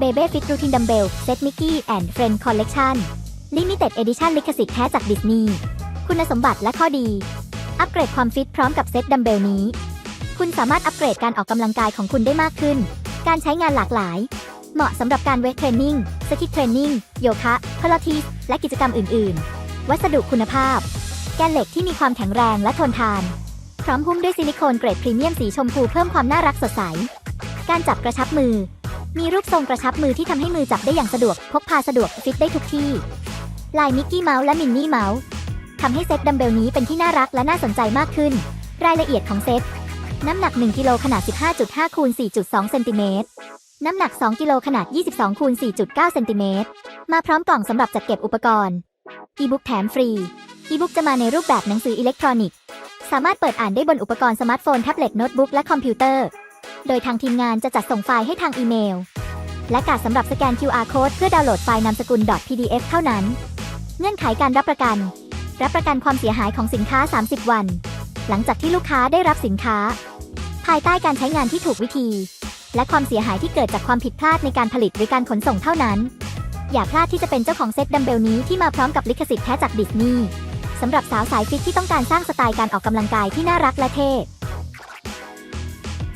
b a b y Fit Routine Dumbbell Set Mickey and Friend Collection Limited Edition ลิขสิทธิ์แท้จากดิสนีย์คุณสมบัติและข้อดี อัปเกรดความฟิตพร้อมกับเซตดัมเบลนี้ คุณสามารถอัปเกรดการออกกำลังกายของคุณได้มากขึ้น การใช้งานหลากหลาย เหมาะสำหรับการเวทเทรนนิ่งสกิทเทรนนิ่งโยคะพลาทิสและกิจกรรมอื่น ๆ วัสดุคุณภาพ แกนเหล็กที่มีความแข็งแรงและทนทาน พร้อมหุ้มด้วยซิลิโคนเกรดพรีเมียมสีชมพูเพิ่มความน่ารักสดใส การจับกระชับมือ มีรูปทรงกระชับมือที่ทำให้มือจับได้อย่างสะดวก พกพาสะดวกฟิตได้ทุกที่ ลายมิกกี้เมาส์และมินนี่เมาส์ทำให้เซตดัมเบลนี้เป็นที่น่ารักและน่าสนใจมากขึ้น รายละเอียดของเซต น้ำหนัก 1 กิโลขนาด 15.5คูณ4.2เซนติเมตรน้ำหนัก 2 กิโลขนาด 22คูณ4.9เซนติเมตรมาพร้อมกล่องสำหรับจัดเก็บอุปกรณ์ อีบุ๊กแถมฟรี อีบุ๊กจะมาในรูปแบบหนังสืออิเล็กทรอนิกส์ สามารถเปิดอ่านได้บนอุปกรณ์สมาร์ทโฟน แท็บเล็ต โน้ตบุ๊ก และคอมพิวเตอร์ โดยทางทีมงานจะจัดส่งไฟล์ให้ทางอีเมล และการสำหรับสแกน QR code เพื่อดาวน์โหลดไฟล์นามสกุล .pdf เท่านั้น เงื่อนไขการรับประกัน รับประกันความเสียหายของสินค้า 30 วัน หลังจากที่ลูกค้าได้รับสินค้า ภายใต้การใช้งานที่ถูกวิธี และความเสียหายที่เกิดจากความผิดพลาดในการผลิตหรือการขนส่งเท่านั้น อย่าพลาดที่จะเป็นเจ้าของเซตดัมเบลนี้ที่มาพร้อมกับลิขสิทธิ์แท้จากดิสนีย์สำหรับสาวสายฟิตที่ต้องการสร้างสไตล์การออกกำลังกายที่น่ารักและเท่